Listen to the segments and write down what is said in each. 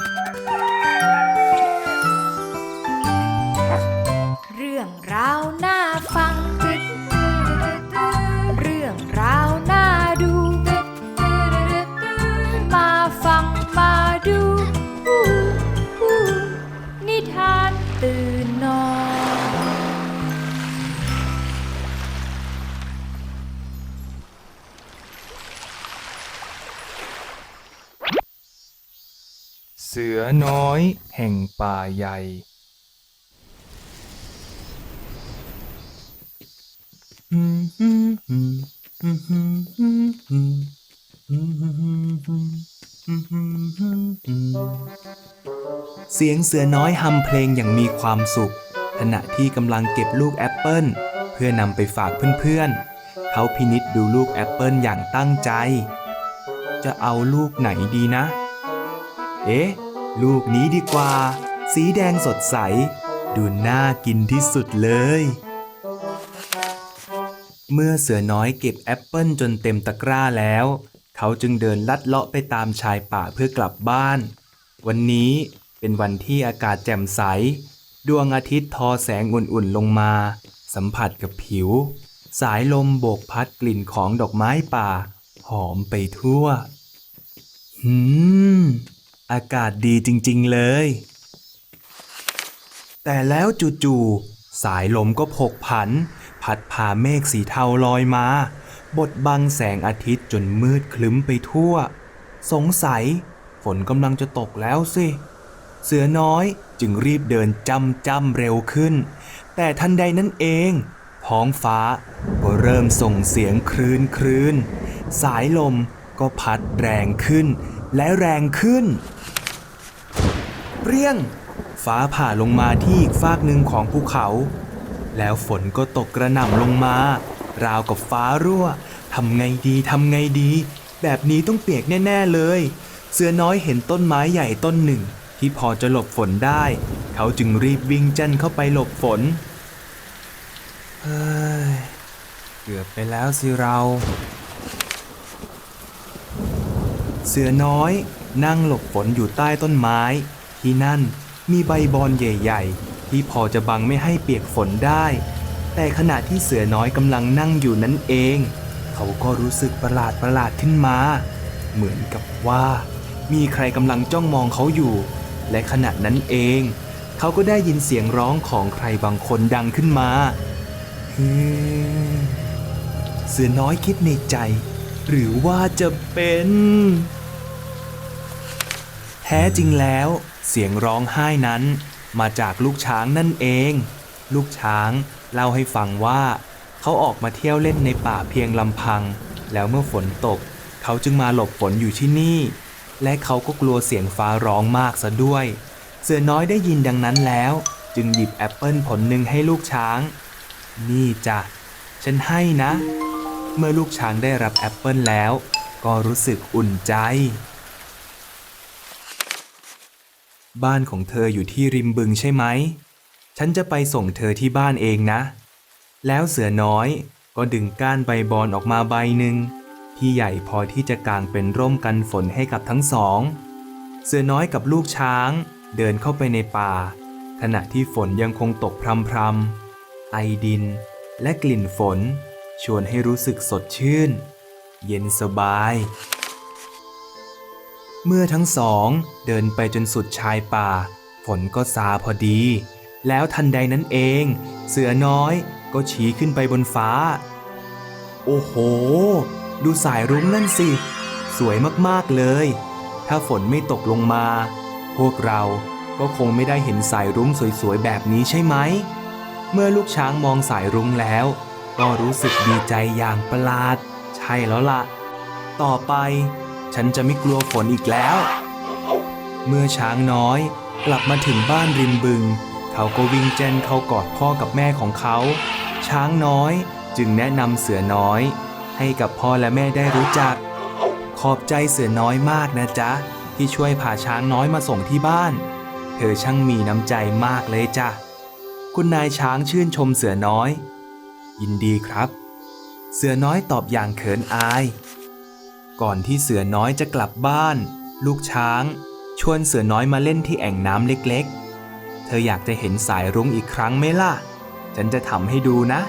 เสือน้อยแห่งป่าใหญ่ เสียงเสือน้อยฮัมเพลงอย่างมีความสุข ขณะที่กำลังเก็บลูกแอปเปิลเพื่อนำไปฝากเพื่อนๆ เขาพินิษดูลูกแอปเปิลอย่างตั้งใจ จะเอาลูกไหนดีนะ เอ๊ะ ลูกนี้ดีกว่า สีแดงสดใส ดูน่ากินที่สุดเลย เมื่อเสือน้อยเก็บแอปเปิลจนเต็มตะกร้าแล้ว เขาจึงเดินลัดเลาะไปตามชายป่าเพื่อกลับบ้าน วันนี้เป็นวันที่อากาศแจ่มใส ดวงอาทิตย์ทอแสงอุ่นๆลงมา สัมผัสกับผิว สายลมโบกพัดกลิ่นของดอกไม้ป่า หอมไปทั่ว หืม อากาศดีจริงๆเลย แต่แล้วจู่ๆสายลมก็ผกผัน พัดพาเมฆสีเทาลอยมา บดบังแสงอาทิตย์จนมืดคลึ้มไปทั่ว สงสัย ฝนกำลังจะตกแล้วสิ เสือน้อยจึงรีบเดินจำจำเร็วขึ้น แต่ทันใดนั้นเองท้องฟ้าก็เริ่มส่งเสียงครืนครืนสายลมก็พัดแรงขึ้น และแรงขึ้น เปรี้ยง ฟ้าผ่าลงมาที่อีกฟากหนึ่งของภูเขา แล้วฝนก็ตกกระหน่ำลงมา ราวกับฟ้ารั่วทำไงดีทำไงดี แบบนี้ต้องเปียกแน่ ๆเลย เสือน้อยเห็นต้นไม้ใหญ่ต้นหนึ่ง ที่พอจะหลบฝนได้ เขาจึงรีบวิ่งจันเข้าไปหลบฝน เฮ้ย เกือบไปแล้วสิเรา เสือน้อยนั่งหลบฝนอยู่ใต้ต้นไม้ ที่นั่นมีใบบอนใหญ่ๆ ที่พอจะบังไม่ให้เปียกฝนได้ แต่ขณะที่เสือน้อยกำลังนั่งอยู่นั้นเอง เขาก็รู้สึกประหลาดประหลาดขึ้นมา เหมือนกับว่า มีใครกำลังจ้องมองเขาอยู่ และขณะนั้นเอง เขาก็ได้ยินเสียงร้องของใครบางคนดังขึ้นมาฮึมเสือน้อยคิดในใจ หรือว่าจะเป็น ท้จริงแล้ว เสียงร้องไห้นั้น มาจากลูกช้างนั่นเอง ลูกช้างเล่าให้ฟังว่า เขาออกมาเที่ยวเล่นในป่าเพียงลำพัง แล้วเมื่อฝนตก เขาจึงมาหลบฝนอยู่ที่นี่ และเขาก็กลัวเสียงฟ้าร้องมากซะด้วย เสือน้อยได้ยินดังนั้นแล้ว จึงหยิบแอปเปิลผลหนึ่งให้ลูกช้าง นี่จ้ะฉันให้นะ เมื่อลูกช้างได้รับแอปเปิลแล้ว ก็รู้สึกอุ่นใจ บ้านของเธออยู่ที่ริมบึงใช่ไหม ฉันจะไปส่งเธอที่บ้านเองนะ แล้วเสือน้อยก็ดึงก้านใบบอนออกมาใบหนึ่งที่ใหญ่พอที่จะกางเป็นร่มกันฝนให้กับทั้งสอง เสือน้อยกับลูกช้างเดินเข้าไปในป่า ขณะที่ฝนยังคงตกพรำๆไอดินและกลิ่นฝน ชวนให้รู้สึกสดชื่น เย็นสบาย เมื่อทั้งสองเดินไปจนสุดชายป่า ฝนก็ซาพอดี แล้วทันใดนั้นเอง เสือน้อยก็ชี้ขึ้นไปบนฟ้า โอ้โห ดูสายรุ้งนั่นสิ สวยมากๆเลย ถ้าฝนไม่ตกลงมา พวกเราก็คงไม่ได้เห็นสายรุ้งสวยๆแบบนี้ใช่ไหม เมื่อลูกช้างมองสายรุ้งแล้ว ก็รู้สึกดีใจอย่างประหลาด ใช่แล้วล่ะ ต่อไป ฉันจะไม่กลัวฝนอีกแล้ว เมื่อช้างน้อยกลับมาถึงบ้านริมบึง เขาก็วิ่งเจนเข้ากอดพ่อกับแม่ของเขา ช้างน้อยจึงแนะนำเสือน้อย ให้กับพ่อและแม่ได้รู้จัก ขอบใจเสือน้อยมากนะจ๊ะ ที่ช่วยพาช้างน้อยมาส่งที่บ้าน เธอช่างมีน้ำใจมากเลยจ้ะ คุณนายช้างชื่นชมเสือน้อย ยินดีครับ เสือน้อยตอบอย่างเขินอาย ก่อนที่เสือน้อยจะกลับบ้าน ลูกช้าง ชวนเสือน้อยมาเล่นที่แอ่งน้ำเล็กๆ เธออยากจะเห็นสายรุ้งอีกครั้งไหมล่ะ ฉันจะทำให้ดูนะ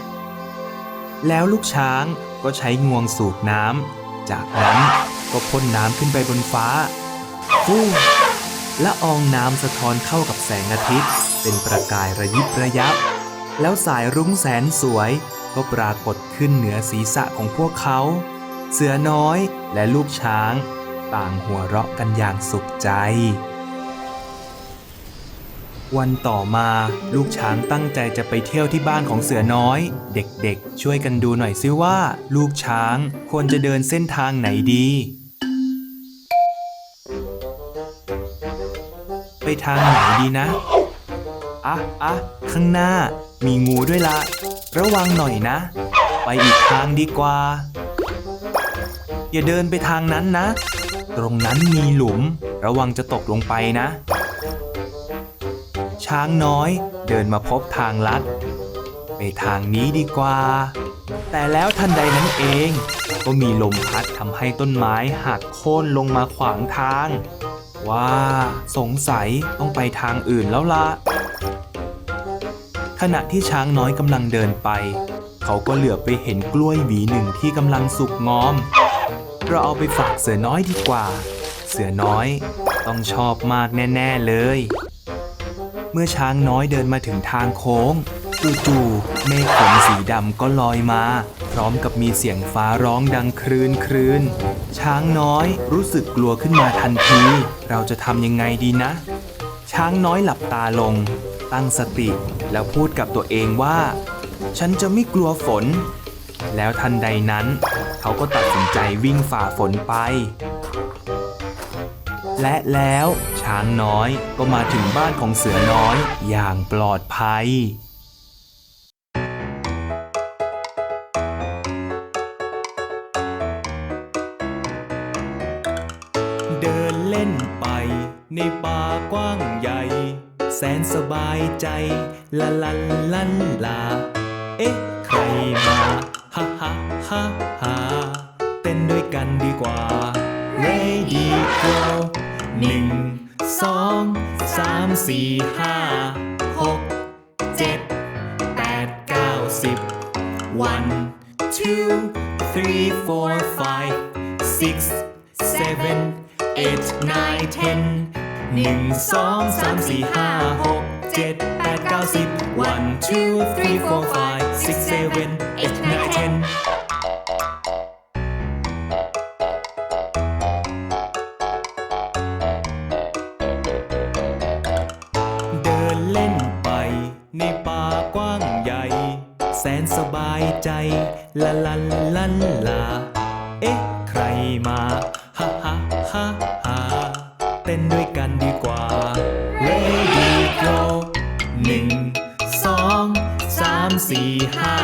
แล้วลูกช้างก็ใช้งวงสูบน้ำ จากนั้นก็พ่นน้ำขึ้นไปบนฟ้าฟู่และอองน้ำสะท้อนเข้ากับแสงอาทิตย์ เป็นประกายระยิบระยับ แล้วสายรุ้งแสนสวยก็ปรากฏขึ้นเหนือศีรษะของพวกเขา เสือน้อยและลูกช้าง ต่างหัวเราะกันอย่างสุขใจ วันต่อมาลูกช้างตั้งใจจะไปเที่ยวที่บ้านของเสือน้อย เด็กๆ ช่วยกันดูหน่อยซิว่า ลูกช้างควรจะเดินเส้นทางไหนดีไปทางไหนดีนะ อะอะข้างหน้ามีงูด้วยละ ระวังหน่อยนะ ไปอีกทางดีกว่า อย่าเดินไปทางนั้นนะ ตรงนั้นมีหลุม ระวังจะตกลงไปนะ ช้างน้อยเดินมาพบทางลัด ไปทางนี้ดีกว่า แต่แล้วทันใดนั้นเอง ก็มีลมพัดทำให้ต้นไม้หักโค่นลงมาขวางทาง ว่า สงสัยต้องไปทางอื่นแล้วละขณะที่ช้างน้อยกำลังเดินไป เขาก็เหลือบไปเห็นกล้วยหวีหนึ่งที่กำลังสุกงอม เราเอาไปฝากเสือน้อยดีกว่า เสือน้อยต้องชอบมากแน่ ๆ เลย เมื่อช้างน้อยเดินมาถึงทางโค้งจู่ๆเมฆฝนสีดำก็ลอยมา พร้อมกับมีเสียงฟ้าร้องดังครืนครืนช้างน้อยรู้สึกกลัวขึ้นมาทันที เราจะทำยังไงดีนะ ช้างน้อยหลับตาลง ตั้งสติแล้วพูดกับตัวเองว่า ฉันจะไม่กลัวฝน แล้วทันใดนั้น เขาก็ตัดสินใจวิ่งฝ่าฝนไป และแล้วช้างน้อยก็มาถึงบ้านของเสือน้อยอย่างปลอดภัยเดินเล่นไป ในป่ากว้างใหญ่ แสนสบายใจ ละลันลันลา เอ๊ะ ใครมา ฮ่าฮ่าฮ่าฮ่าเต้นด้วยกันดีกว่า Ready go หนึ่งสองสามสี่ห้าหกเจ็ดแปดเก้าสิบ one two three four five six seven eight nine ten หนึ่งสองสามสี่ห้าหกเจ็ดแปดเก้าสิบ one two three four five six seven ใหญ่ แสนสบายใจละลันลันลา เอ๊ะ ใครมาฮ่าฮ่าฮ่าฮ่าเต้นด้วยกันดีกว่า Ready go หนึ่งสองสามสี่ห้า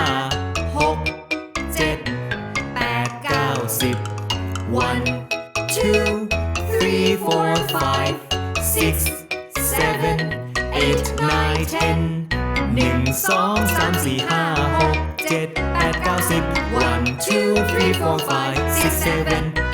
67.